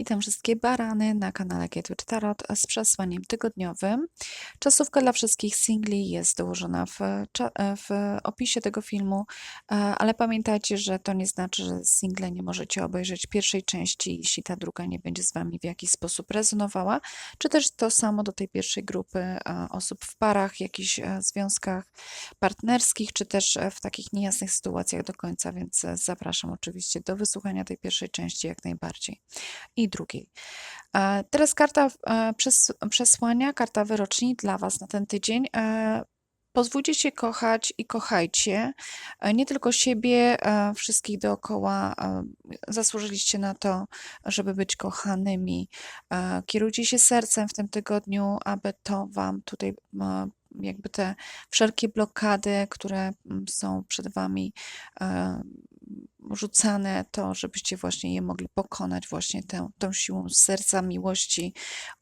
Witam wszystkie barany na kanale Gatewitch Tarot z przesłaniem tygodniowym. Czasówka dla wszystkich singli jest dołożona w, w opisie tego filmu, e, ale pamiętajcie, że to nie znaczy, że single nie możecie obejrzeć pierwszej części, jeśli ta druga nie będzie z Wami w jakiś sposób rezonowała, czy też to samo do tej pierwszej grupy e, osób w parach, jakichś e, związkach partnerskich, czy też w takich niejasnych sytuacjach do końca, więc zapraszam oczywiście do wysłuchania tej pierwszej części jak najbardziej i drugiej. E, Teraz karta e, przes- przesłania, karta wyroczni dla Was na ten tydzień. E, Pozwólcie się kochać i kochajcie. Nie tylko siebie, wszystkich dookoła. Zasłużyliście na to, żeby być kochanymi. Kierujcie się sercem w tym tygodniu, aby to Wam tutaj jakby te wszelkie blokady, które są przed Wami rzucane, to żebyście właśnie je mogli pokonać właśnie tę, tą siłą serca, miłości,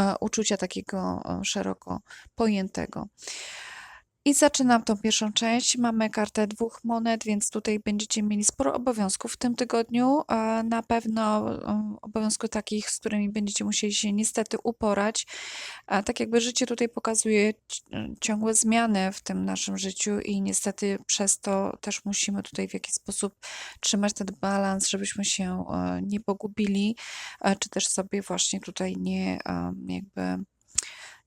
e, uczucia takiego e, szeroko pojętego. I zaczynam tą pierwszą część. Mamy kartę dwóch monet, więc tutaj będziecie mieli sporo obowiązków w tym tygodniu. Na pewno um, obowiązków takich, z którymi będziecie musieli się niestety uporać. Tak jakby życie tutaj pokazuje ci- ciągłe zmiany w tym naszym życiu i niestety przez to też musimy tutaj w jakiś sposób trzymać ten balans, żebyśmy się e, nie pogubili, e, czy też sobie właśnie tutaj nie em, jakby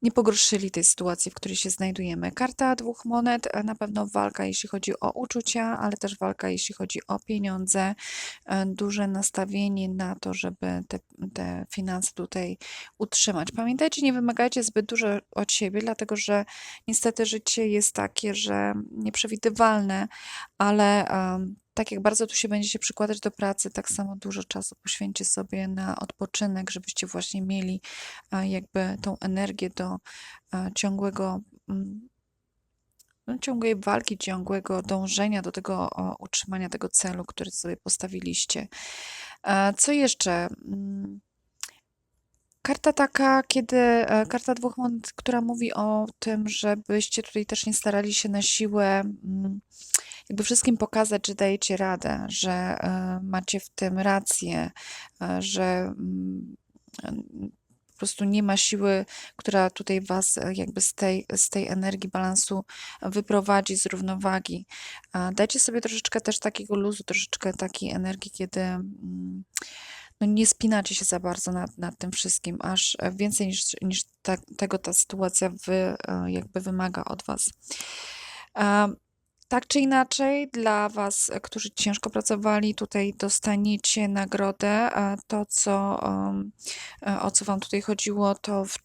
nie pogorszyli tej sytuacji, w której się znajdujemy. Karta dwóch monet, e, na pewno walka, jeśli chodzi o uczucia, ale też walka, jeśli chodzi o pieniądze, e, duże nastawienie na to, żeby te, te finanse tutaj utrzymać. Pamiętajcie, nie wymagajcie zbyt dużo od siebie, dlatego że niestety życie jest takie, że nieprzewidywalne, ale em, tak jak bardzo tu się będziecie przykładać do pracy, tak samo dużo czasu poświęćcie sobie na odpoczynek, żebyście właśnie mieli e, jakby tą energię do e, ciągłego, mm, no, ciągłej walki, ciągłego dążenia do tego utrzymania tego celu, który sobie postawiliście. E, Co jeszcze? Mm, Karta taka, kiedy karta dwóch monet, która mówi o tym, żebyście tutaj też nie starali się na siłę mm, jakby wszystkim pokazać, że dajecie radę, że e, macie w tym rację, e, że mm, po prostu nie ma siły, która tutaj was e, jakby z tej, z tej energii balansu wyprowadzi z równowagi. Dajcie sobie troszeczkę też takiego luzu, troszeczkę takiej energii, kiedy mm, no nie spinacie się za bardzo nad, nad tym wszystkim, aż więcej niż, niż ta, tego ta sytuacja wy, jakby wymaga od was. Tak czy inaczej, dla Was, e, którzy ciężko pracowali, tutaj dostaniecie nagrodę. To, co, e, o co Wam tutaj chodziło, to w,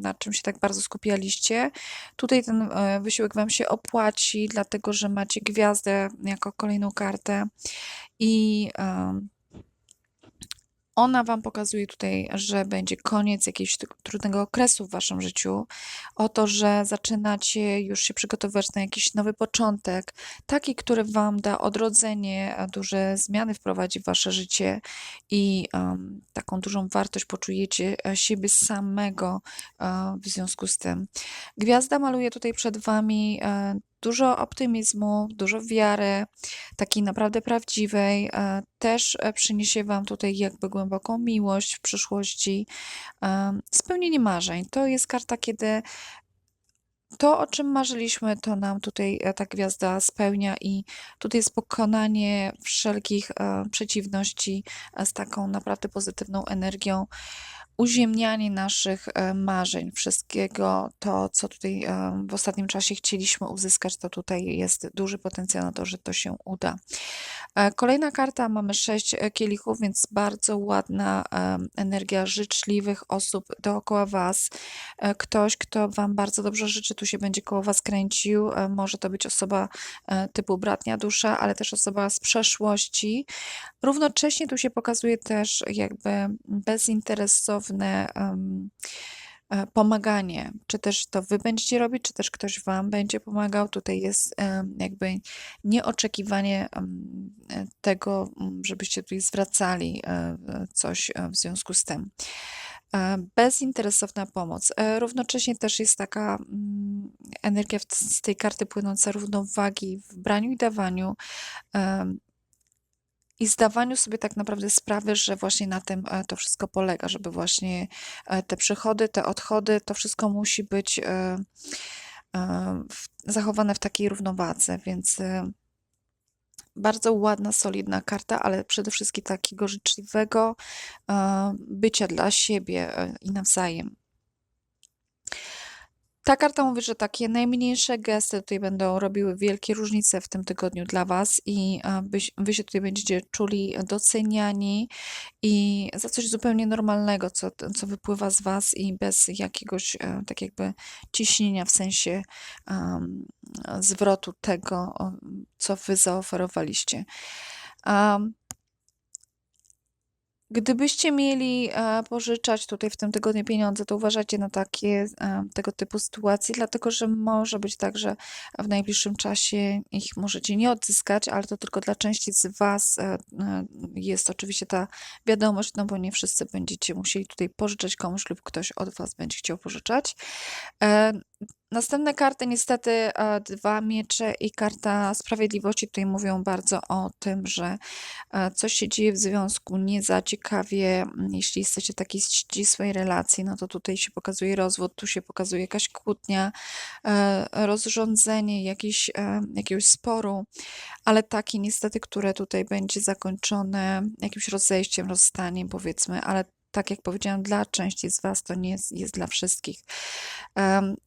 na czym się tak bardzo skupialiście. Tutaj ten e, wysiłek Wam się opłaci, dlatego że macie gwiazdę jako kolejną kartę i ona Wam pokazuje tutaj, że będzie koniec jakiegoś tr- trudnego okresu w Waszym życiu, o to, że zaczynacie już się przygotowywać na jakiś nowy początek, taki, który Wam da odrodzenie, duże zmiany wprowadzi w Wasze życie i em, taką dużą wartość poczujecie e, siebie samego e, w związku z tym. Gwiazda maluje tutaj przed Wami e, dużo optymizmu, dużo wiary, takiej naprawdę prawdziwej. e, Też e, przyniesie Wam tutaj jakby głęboką miłość w przyszłości, em, spełnienie marzeń. To jest karta, kiedy to, o czym marzyliśmy, to nam tutaj e, ta gwiazda spełnia i tutaj jest pokonanie wszelkich e, przeciwności e, z taką naprawdę pozytywną energią, uziemnianie naszych e, marzeń, wszystkiego to, co tutaj e, w ostatnim czasie chcieliśmy uzyskać, to tutaj jest duży potencjał na to, że to się uda. E, Kolejna karta, mamy sześć kielichów, więc bardzo ładna energia życzliwych osób dookoła Was. Ktoś, kto Wam bardzo dobrze życzy, tu się będzie koło Was kręcił. Może to być osoba typu bratnia dusza, ale też osoba z przeszłości. Równocześnie tu się pokazuje też jakby bezinteresowne e, pomaganie. Czy też to Wy będziecie robić, czy też ktoś Wam będzie pomagał. Tutaj jest em, jakby nieoczekiwanie e, tego, żebyście tutaj zwracali e, coś e, w związku z tym. Bezinteresowna pomoc. Równocześnie też jest taka energia z tej karty płynąca równowagi w braniu i dawaniu. I zdawaniu sobie tak naprawdę sprawy, że właśnie na tym e, to wszystko polega, żeby właśnie e, te przychody, te odchody, to wszystko musi być e, zachowane w takiej równowadze, więc bardzo ładna, solidna karta, ale przede wszystkim takiego życzliwego bycia dla siebie i nawzajem. Ta karta mówi, że takie najmniejsze gesty tutaj będą robiły wielkie różnice w tym tygodniu dla Was i e, wy, się tutaj będziecie czuli doceniani i za coś zupełnie normalnego, co, co wypływa z Was i bez jakiegoś e, tak jakby ciśnienia w sensie um, zwrotu tego, co Wy zaoferowaliście. Um, Gdybyście mieli e, pożyczać tutaj w tym tygodniu pieniądze, to uważajcie na takie e, tego typu sytuacje, dlatego że może być tak, że w najbliższym czasie ich możecie nie odzyskać, ale to tylko dla części z Was e, jest oczywiście ta wiadomość, no bo nie wszyscy będziecie musieli tutaj pożyczać komuś lub ktoś od Was będzie chciał pożyczać. Następne karty, niestety, e, dwa miecze i karta sprawiedliwości tutaj mówią bardzo o tym, że e, coś się dzieje w związku nie za ciekawie. Mm, Jeśli jesteście w takiej ścisłej relacji, no to tutaj się pokazuje rozwód, tu się pokazuje jakaś kłótnia, e, rozrządzenie jakiś, jakiegoś sporu, ale takie niestety, które tutaj będzie zakończone jakimś rozejściem, rozstaniem, powiedzmy, ale tak jak powiedziałam, dla części z Was to nie jest, jest dla wszystkich.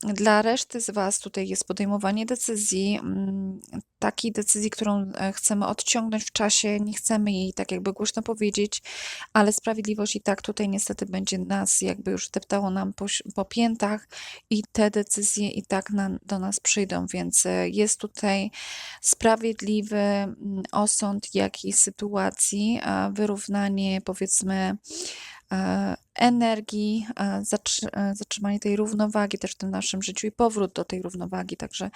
Dla reszty z Was tutaj jest podejmowanie decyzji, mm, takiej decyzji, którą e, chcemy odciągnąć w czasie, nie chcemy jej tak jakby głośno powiedzieć, ale sprawiedliwość i tak tutaj niestety będzie nas jakby już deptało nam po, po piętach i te decyzje i tak na, do nas przyjdą, więc e, jest tutaj sprawiedliwy mm, osąd jakiejś sytuacji, wyrównanie powiedzmy energii, e, e, zatrzymanie tej równowagi też w tym naszym życiu i powrót do tej równowagi. Także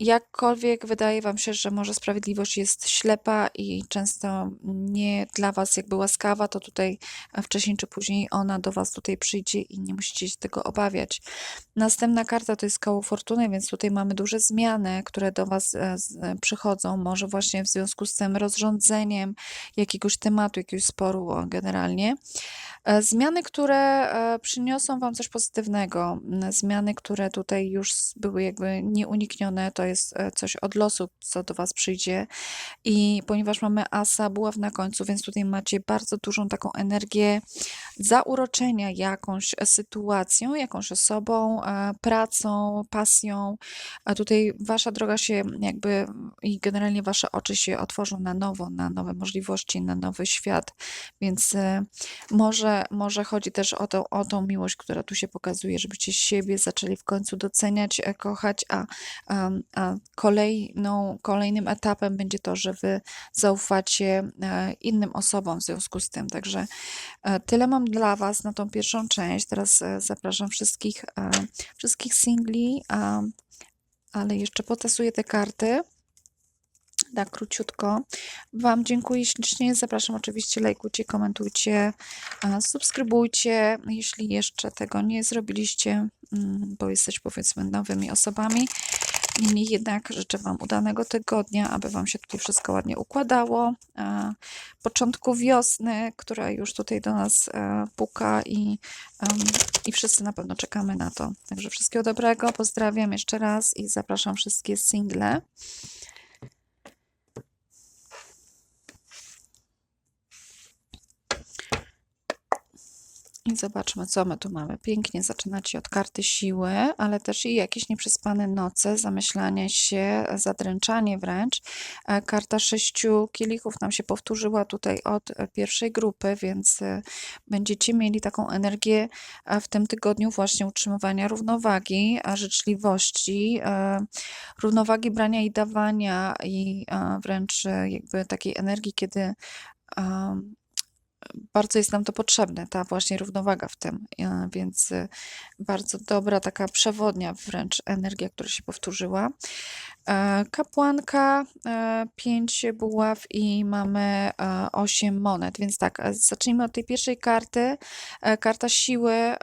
jakkolwiek wydaje Wam się, że może sprawiedliwość jest ślepa i często nie dla Was jakby łaskawa, to tutaj wcześniej czy później ona do Was tutaj przyjdzie i nie musicie się tego obawiać. Następna karta to jest koło fortuny, więc tutaj mamy duże zmiany, które do Was przychodzą, może właśnie w związku z tym rozrządzeniem jakiegoś tematu, jakiegoś sporu generalnie. E, zmiany, które e, przyniosą Wam coś pozytywnego, zmiany, które tutaj już były jakby nieuniknione, to jest e, coś od losu, co do Was przyjdzie. I ponieważ mamy asa, buław na końcu, więc tutaj macie bardzo dużą taką energię zauroczenia jakąś sytuacją, jakąś osobą, pracą, pasją. A tutaj Wasza droga się jakby i generalnie Wasze oczy się otworzą na nowo, na nowe możliwości, na nowy świat, więc może może, chodzi też o, to, o tą miłość, która tu się pokazuje, żebyście siebie zaczęli w końcu doceniać, e, kochać, a, a, kolejną, kolejnym etapem będzie to, że wy zaufacie e, innym osobom w związku z tym. Także e, tyle mam dla Was na tą pierwszą część. Teraz zapraszam wszystkich, wszystkich singli, ale jeszcze potasuję te karty tak króciutko. Wam dziękuję ślicznie. Zapraszam oczywiście, lajkujcie, komentujcie, subskrybujcie, jeśli jeszcze tego nie zrobiliście, mm, bo jesteście powiedzmy nowymi osobami. Niemniej jednak życzę Wam udanego tygodnia, aby Wam się tutaj wszystko ładnie układało. Początku wiosny, która już tutaj do nas e, puka i, i wszyscy na pewno czekamy na to. Także wszystkiego dobrego, pozdrawiam jeszcze raz i zapraszam wszystkie single. I zobaczmy, co my tu mamy. Pięknie zaczynacie od karty siły, ale też i jakieś nieprzespane noce, zamyślanie się, zadręczanie wręcz. E, karta sześciu kielichów nam się powtórzyła tutaj od e, pierwszej grupy, więc e, będziecie mieli taką energię w tym tygodniu właśnie utrzymywania równowagi, życzliwości, równowagi brania i dawania i wręcz jakby takiej energii, kiedy bardzo jest nam to potrzebne, ta właśnie równowaga w tym, e, więc e, bardzo dobra taka przewodnia wręcz energia, która się powtórzyła. E, kapłanka, e, 5 buław i mamy e, 8 monet, więc tak, e, zacznijmy od tej pierwszej karty. E, karta siły, e,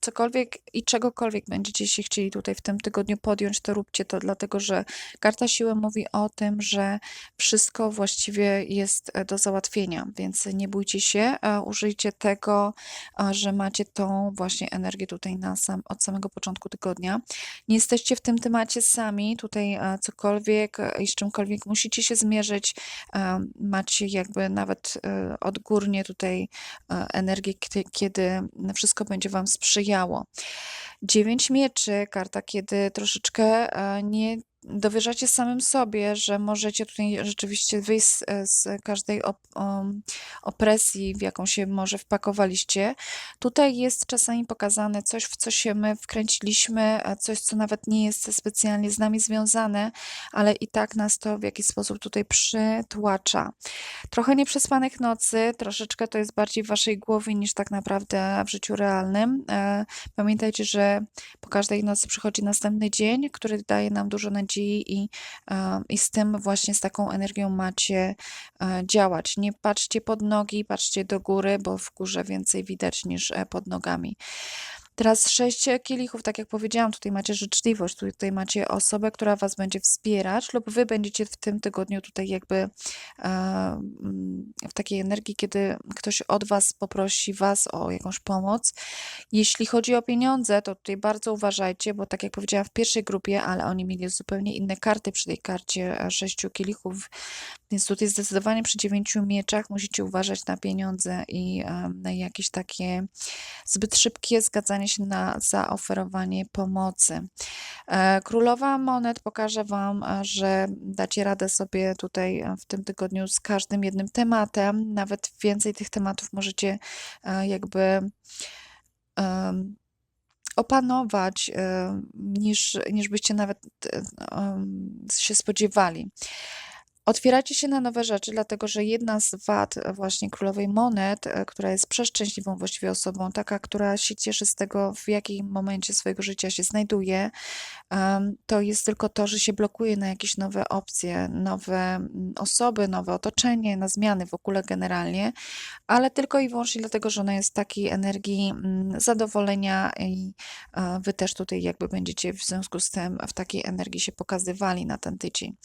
cokolwiek i czegokolwiek będziecie się chcieli tutaj w tym tygodniu podjąć, to róbcie to, dlatego że karta siły mówi o tym, że wszystko właściwie jest e, do załatwienia, więc nie bójcie się, e, użyjcie tego, e, że macie tą właśnie energię tutaj na sam, od samego początku tygodnia. Nie jesteście w tym temacie sami, tutaj e, cokolwiek e, i z czymkolwiek musicie się zmierzyć, e, macie jakby nawet e, odgórnie tutaj energię, kiedy, wszystko będzie Wam sprzyjało. Dziewięć mieczy, karta, kiedy troszeczkę nie dowierzacie samym sobie, że możecie tutaj rzeczywiście wyjść z, z każdej op, opresji, w jaką się może wpakowaliście. Tutaj jest czasami pokazane coś, w co się my wkręciliśmy, coś, co nawet nie jest specjalnie z nami związane, ale i tak nas to w jakiś sposób tutaj przytłacza. Trochę nieprzespanych nocy, troszeczkę to jest bardziej w waszej głowie niż tak naprawdę w życiu realnym. E, Pamiętajcie, że po każdej nocy przychodzi następny dzień, który daje nam dużo nadziei i, e, i z tym właśnie, z taką energią macie e, działać. Nie patrzcie pod nogi, patrzcie do góry, bo w górze więcej widać niż e, pod nogami. Teraz sześć kielichów, tak jak powiedziałam, tutaj macie życzliwość, tutaj macie osobę, która was będzie wspierać, lub wy będziecie w tym tygodniu tutaj jakby e, w takiej energii, kiedy ktoś od was poprosi was o jakąś pomoc. Jeśli chodzi o pieniądze, to tutaj bardzo uważajcie, bo tak jak powiedziałam w pierwszej grupie, ale oni mieli zupełnie inne karty przy tej karcie e, sześciu kielichów, więc tutaj zdecydowanie przy dziewięciu mieczach musicie uważać na pieniądze i na jakieś takie zbyt szybkie zgadzanie się na zaoferowanie pomocy. E, Królowa Monet pokaże Wam, e, że dacie radę sobie tutaj e, w tym tygodniu z każdym jednym tematem. Nawet więcej tych tematów możecie jakby opanować, niż, niż byście nawet się spodziewali. Otwieracie się na nowe rzeczy, dlatego że jedna z wad e, właśnie królowej monet, e, która jest przeszczęśliwą właściwie osobą, taka, która się cieszy z tego, w jakim momencie swojego życia się znajduje, to jest tylko to, że się blokuje na jakieś nowe opcje, nowe osoby, nowe otoczenie, na zmiany w ogóle generalnie, ale tylko i wyłącznie dlatego, że ona jest takiej energii zadowolenia i e, wy też tutaj jakby będziecie w związku z tym w takiej energii się pokazywali na ten tydzień.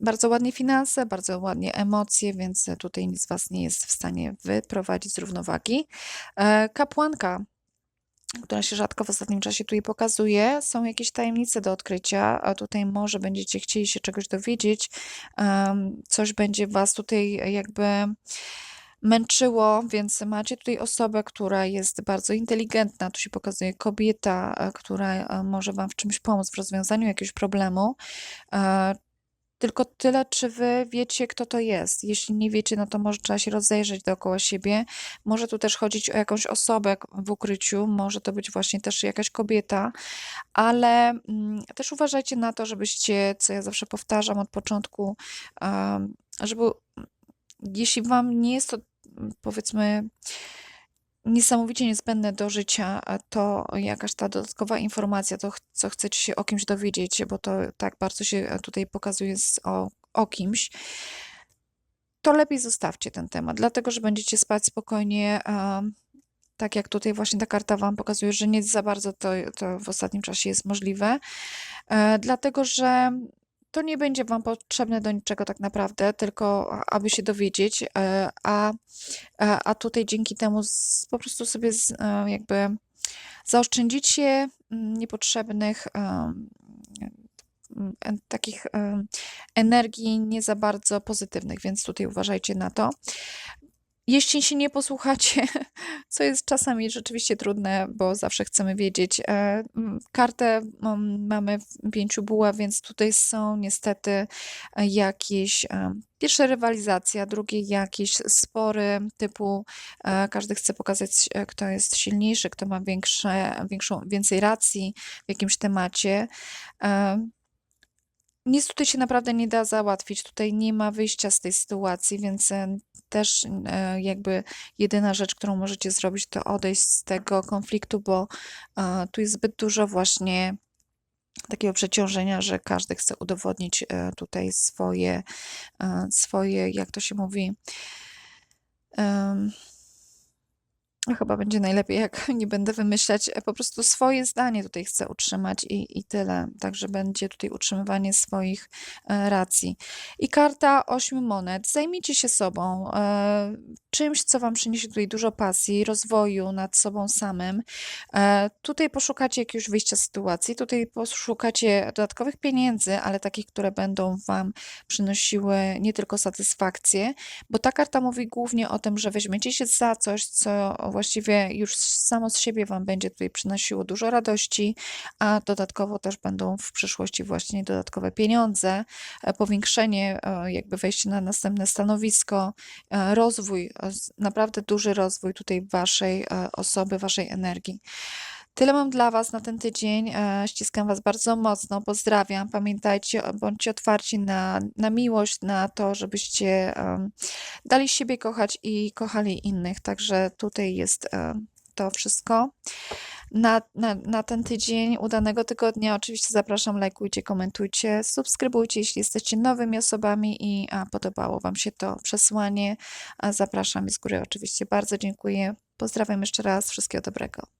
Bardzo ładnie finanse, bardzo ładnie emocje, więc tutaj nic was nie jest w stanie wyprowadzić z równowagi. E, Kapłanka, która się rzadko w ostatnim czasie tutaj pokazuje, są jakieś tajemnice do odkrycia, a tutaj może będziecie chcieli się czegoś dowiedzieć, coś będzie was tutaj jakby męczyło, więc macie tutaj osobę, która jest bardzo inteligentna, tu się pokazuje kobieta, e, która e, może wam w czymś pomóc, w rozwiązaniu jakiegoś problemu. Tylko tyle, czy wy wiecie, kto to jest. Jeśli nie wiecie, no to może trzeba się rozejrzeć dookoła siebie. Może tu też chodzić o jakąś osobę w ukryciu, może to być właśnie też jakaś kobieta, ale mm, też uważajcie na to, żebyście, co ja zawsze powtarzam od początku, żeby jeśli wam nie jest to mm, powiedzmy niesamowicie niezbędne do życia, to jakaś ta dodatkowa informacja, to co chcecie się o kimś dowiedzieć, bo to tak bardzo się e, tutaj pokazuje o, o kimś, to lepiej zostawcie ten temat, dlatego że będziecie spać spokojnie. tak jak tutaj właśnie ta karta Wam pokazuje, że nie za bardzo to, to w ostatnim czasie jest możliwe, e, dlatego że to nie będzie Wam potrzebne do niczego tak naprawdę, tylko aby się dowiedzieć, e, a, a, a tutaj dzięki temu z, po prostu sobie z, e, jakby zaoszczędzicie mm, niepotrzebnych takich energii nie za bardzo pozytywnych, więc tutaj uważajcie na to. Jeśli się nie posłuchacie, co jest czasami rzeczywiście trudne, bo zawsze chcemy wiedzieć. e, Kartę mamy w pięciu buław, więc tutaj są niestety e, jakieś, e, pierwsze rywalizacja, drugie jakieś spory typu każdy chce pokazać, kto jest silniejszy, kto ma większe, większą, więcej racji w jakimś temacie. Nic tutaj się naprawdę nie da załatwić. Tutaj nie ma wyjścia z tej sytuacji, więc e, też e, jakby jedyna rzecz, którą możecie zrobić, to odejść z tego konfliktu, bo e, tu jest zbyt dużo właśnie takiego przeciążenia, że każdy chce udowodnić tutaj swoje, swoje, jak to się mówi, chyba będzie najlepiej, jak nie będę wymyślać, e, po prostu swoje zdanie tutaj chcę utrzymać i, i tyle. Także będzie tutaj utrzymywanie swoich e, racji. I karta ośmiu monet. Zajmijcie się sobą, e, czymś, co Wam przyniesie tutaj dużo pasji, rozwoju nad sobą samym. Tutaj poszukacie jakiegoś wyjścia z sytuacji, tutaj poszukacie dodatkowych pieniędzy, ale takich, które będą Wam przynosiły nie tylko satysfakcję, bo ta karta mówi głównie o tym, że weźmiecie się za coś, co właściwie już samo z siebie Wam będzie tutaj przynosiło dużo radości, a dodatkowo też będą w przyszłości właśnie dodatkowe pieniądze, e, powiększenie, e, jakby wejście na następne stanowisko, e, rozwój, naprawdę duży rozwój tutaj Waszej osoby, Waszej energii. Tyle mam dla Was na ten tydzień. E, Ściskam Was bardzo mocno. Pozdrawiam. Pamiętajcie, bądźcie otwarci na, na miłość, na to, żebyście dali siebie kochać i kochali innych. Także tutaj jest e, to wszystko. Na, na, na ten tydzień, udanego tygodnia, oczywiście zapraszam, lajkujcie, komentujcie, subskrybujcie, jeśli jesteście nowymi osobami i a, podobało Wam się to przesłanie. A zapraszam z góry, oczywiście bardzo dziękuję. Pozdrawiam jeszcze raz, wszystkiego dobrego.